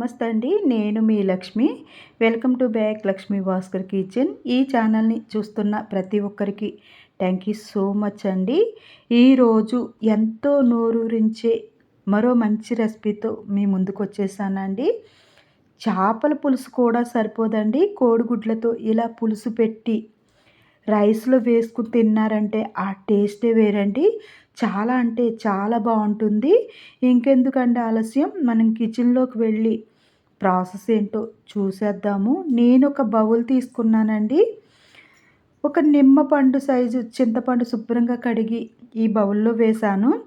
నమస్తే అండి నేను మీ Lakshmi. Welcome to back Lakshmi Bhaskar kitchen. ఈ ఛానల్ని చూస్తున్న ప్రతి ఒక్కరికి థ్యాంక్ యూ సో మచ్ అండి. ఈరోజు ఎంతో నోరూరించే మరో మంచి రెసిపీతో మీ ముందుకు వచ్చేసానండి. చేపల పులుసు కూడా సరిపోదండి. కోడిగుడ్లతో ఇలా పులుసు పెట్టి రైస్లో వేసుకుని తిన్నారంటే ఆ టేస్టే వేరండి. చాలా అంటే చాలా బాగుంటుంది. ఇంకెందుకంటే ఆలస్యం? మనం కిచెన్లోకి వెళ్ళి ప్రాసెస్ ఏంటో చూసేద్దాము. నేను ఒక బౌల్ తీసుకున్నానండి. ఒక నిమ్మపండు సైజు చింతపండు శుభ్రంగా కడిగి ఈ బౌల్లో వేశాను.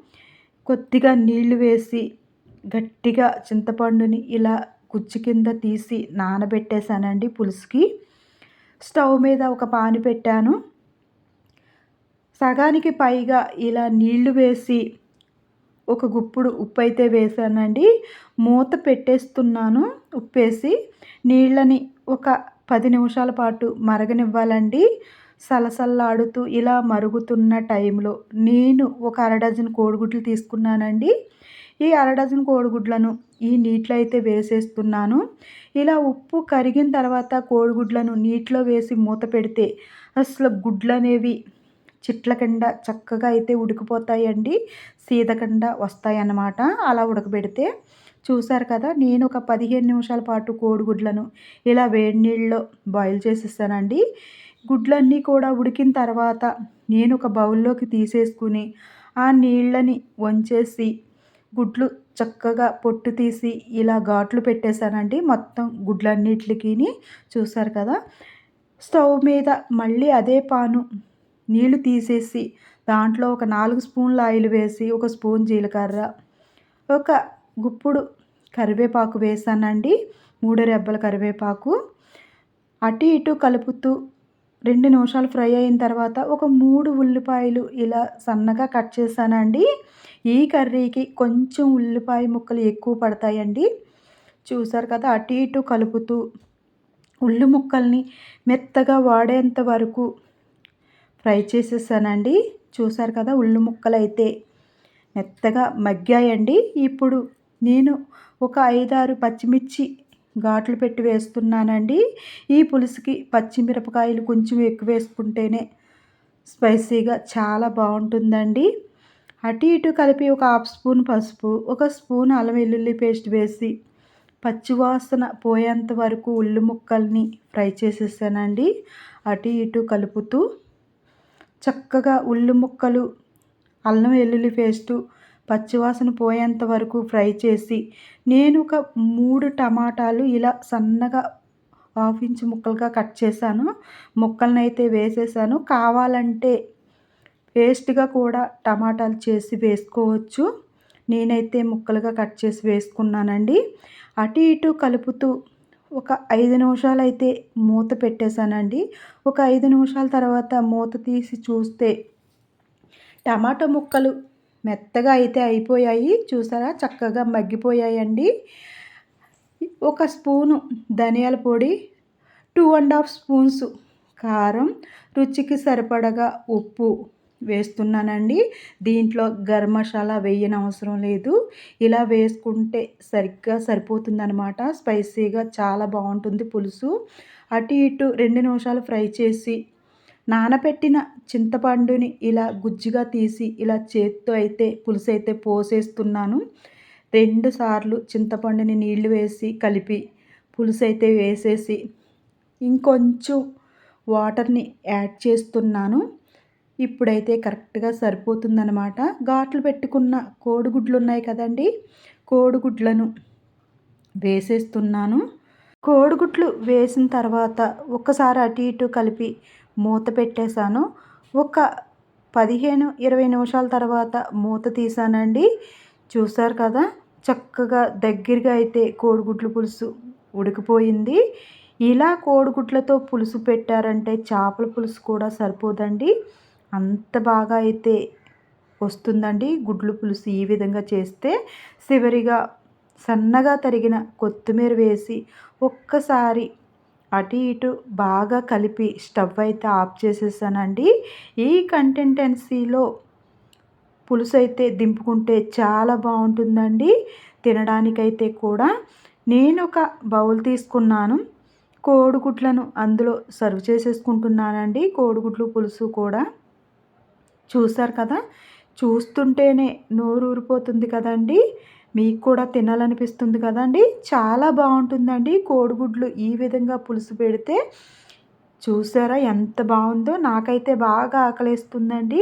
కొద్దిగా నీళ్ళు వేసి గట్టిగా చింతపండుని ఇలా గుజ్జు కింద తీసి నానబెట్టేశానండి పులుసుకి. స్టవ్ మీద ఒక పాని పెట్టాను. సగానికి పైగా ఇలా నీళ్ళు వేసి ఒక గుప్పుడు ఉప్పు అయితే వేసానండి మూత పెట్టేస్తున్నాను ఉప్పేసి నీళ్ళని ఒక పది నిమిషాల పాటు మరగనివ్వాలండి. సలసల్లాడుతూ ఇలా మరుగుతున్న టైంలో నేను ఒక అర డజన్ కోడిగుడ్లు తీసుకున్నానండి. ఈ అర డజన్ కోడిగుడ్లను ఈ నీటిలో అయితే వేసేస్తున్నాను. ఇలా ఉప్పు కరిగిన తర్వాత కోడిగుడ్లను నీటిలో వేసి మూత పెడితే అసలు గుడ్లు అనేవి చిట్లకండ కింద చక్కగా అయితే ఉడికిపోతాయండి. సీతకండ వస్తాయన్నమాట. అలా ఉడకబెడితే చూసారు కదా నేను ఒక పదిహేను నిమిషాల పాటు కోడిగుడ్లను ఇలా వేడి నీళ్ళలో బాయిల్ చేసిస్తానండి. గుడ్లన్నీ కూడా ఉడికిన తర్వాత నేను ఒక బౌల్లోకి తీసేసుకుని ఆ నీళ్ళని వంచేసి గుడ్లు చక్కగా పొట్టు తీసి ఇలా ఘాట్లు పెట్టేశానండి మొత్తం గుడ్లన్నిటికి చూసారు కదా స్టవ్ మీద మళ్ళీ అదే పాను నీళ్ళు తీసేసి దాంట్లో ఒక నాలుగు స్పూన్ల ఆయిల్ వేసి ఒక స్పూన్ జీలకర్ర ఒక గుప్పుడు కరివేపాకు వేసానండి మూడు రెబ్బల కరివేపాకు. అటు ఇటు కలుపుతూ రెండు నిమిషాలు ఫ్రై అయిన తర్వాత ఒక మూడు ఉల్లిపాయలు ఇలా సన్నగా కట్ చేశానండి. ఈ కర్రీకి కొంచెం ఉల్లిపాయ ముక్కలు ఎక్కువ పడతాయండి. చూసారు కదా అటు ఇటు కలుపుతూ ఉల్లి ముక్కల్ని మెత్తగా వాడేంత వరకు ఫ్రై చేసేసానండి. చూసారు కదా ఉల్లి ముక్కలు అయితే మెత్తగా మగ్గాయండి. ఇప్పుడు నేను ఒక ఐదారు పచ్చిమిర్చి ఘాట్లు పెట్టి వేస్తున్నానండి. ఈ పులుసుకి పచ్చిమిరపకాయలు కొంచెం ఎక్కువ వేసుకుంటేనే స్పైసీగా చాలా బాగుంటుందండి. అటు ఇటు కలిపి ఒక హాఫ్ స్పూన్ పసుపు ఒక స్పూన్ అల్లం వెల్లుల్లి పేస్ట్ వేసి పచ్చివాసన పోయేంత వరకు ఉల్లి ముక్కల్ని ఫ్రై చేసేసానండి. అటు ఇటు కలుపుతూ చక్కగా ఉల్లి ముక్కలు అల్లం వెల్లుల్లి పేస్టు పచ్చివాసన పోయేంత వరకు ఫ్రై చేసి నేను ఒక మూడు టమాటాలు ఇలా సన్నగా హాఫ్ ఇంచ్ ముక్కలుగా కట్ చేశాను. ముక్కలను అయితే వేసేసాను. కావాలంటే పేస్ట్గా కూడా టమాటాలు చేసి వేసుకోవచ్చు. నేనైతే ముక్కలుగా కట్ చేసి వేసుకున్నానండి. అటు ఇటు కలుపుతూ ఒక ఐదు నిమిషాలు అయితే మూత పెట్టేశానండి. ఒక ఐదు నిమిషాల తర్వాత మూత తీసి చూస్తే టమాటా ముక్కలు మెత్తగా అయితే అయిపోయాయి. చూసారా? చక్కగా మగ్గిపోయాయండి. ఒక స్పూను ధనియాల పొడి టూ అండ్ హాఫ్ స్పూన్స్ కారం రుచికి సరిపడగా ఉప్పు వేస్తున్నానండి. దీంట్లో గరం మసాలా వేయని అవసరం లేదు. ఇలా వేసుకుంటే సరిగ్గా సరిపోతుందనమాట స్పైసీగా చాలా బాగుంటుంది పులుసు. అటు ఇటు రెండు నిమిషాలు ఫ్రై చేసి నానబెట్టిన చింతపండుని ఇలా గుజ్జుగా తీసి ఇలా చేత్తో అయితే పులుసు అయితే పోసేస్తున్నాను. రెండు సార్లు చింతపండుని నీళ్ళు వేసి కలిపి పులుసు అయితే వేసేసి ఇంకొంచెం వాటర్ని యాడ్ చేస్తున్నాను. ఇప్పుడైతే కరెక్ట్గా సరిపోతుందనమాట ఘాట్లు పెట్టుకున్న కోడిగుడ్లు ఉన్నాయి కదండి? కోడిగుడ్లను వేసేస్తున్నాను. కోడిగుడ్లు వేసిన తర్వాత ఒక్కసారి అటు ఇటు కలిపి మూత పెట్టేశాను. ఒక పదిహేను ఇరవై నిమిషాల తర్వాత మూత తీసానండి చూసారు కదా? చక్కగా దగ్గరగా అయితే కోడిగుడ్లు పులుసు ఉడికిపోయింది. ఇలా కోడిగుడ్లతో పులుసు పెట్టారంటే చేపల పులుసు కూడా సరిపోదండి. అంత బాగా అయితే వస్తుందండి. గుడ్లు పులుసు ఈ విధంగా చేస్తే చివరిగా సన్నగా తరిగిన కొత్తిమీర వేసి ఒక్కసారి అటు ఇటు బాగా కలిపి స్టవ్ అయితే ఆఫ్ చేసేసానండి. ఈ కంటెంటెన్సీలో పులుసు అయితే దింపుకుంటే చాలా బాగుంటుందండి. తినడానికైతే కూడా. నేను ఒక బౌల్ తీసుకున్నాను. కోడిగుడ్లను అందులో సర్వ్ చేసేసుకుంటున్నానండి. కోడిగుడ్లు పులుసు కూడా. చూశారు కదా? చూస్తుంటేనే నోరు ఊరిపోతుంది కదండి. మీకు కూడా తినాలనిపిస్తుంది కదండి. చాలా బాగుంటుందండి కోడిగుడ్లు ఈ విధంగా పులుసు పెడితే. చూసారా ఎంత బాగుందో? నాకైతే బాగా ఆకలేస్తుందండి.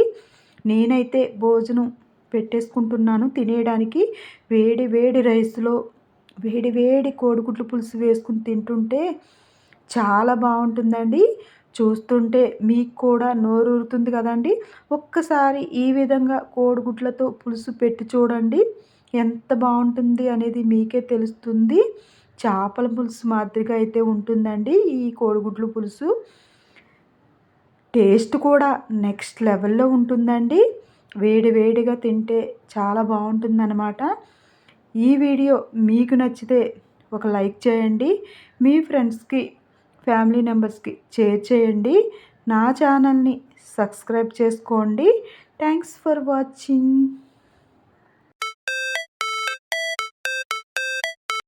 నేనైతే భోజనం పెట్టేసుకుంటున్నాను తినేయడానికి. వేడి వేడి రైస్లో వేడి వేడి కోడిగుడ్లు పులుసు వేసుకుని తింటుంటే చాలా బాగుంటుందండి. చూస్తుంటే మీకు కూడా నోరూరుతుంది కదండి. ఒక్కసారి ఈ విధంగా కోడిగుడ్లతో పులుసు పెట్టి చూడండి. ఎంత బాగుంటుంది అనేది మీకే తెలుస్తుంది. చేపల పులుసు మాదిరిగా అయితే ఉంటుందండి ఈ కోడిగుడ్లు పులుసు. టేస్ట్ కూడా నెక్స్ట్ లెవెల్లో ఉంటుందండి. వేడి వేడిగా తింటే చాలా బాగుంటుందన్నమాట. ఈ వీడియో మీకు నచ్చితే ఒక లైక్ చేయండి. మీ ఫ్రెండ్స్కి ఫ్యామిలీ మెంబర్స్కి షేర్ చేయండి. నా ఛానల్ని సబ్స్క్రైబ్ చేసుకోండి. Thanks for watching.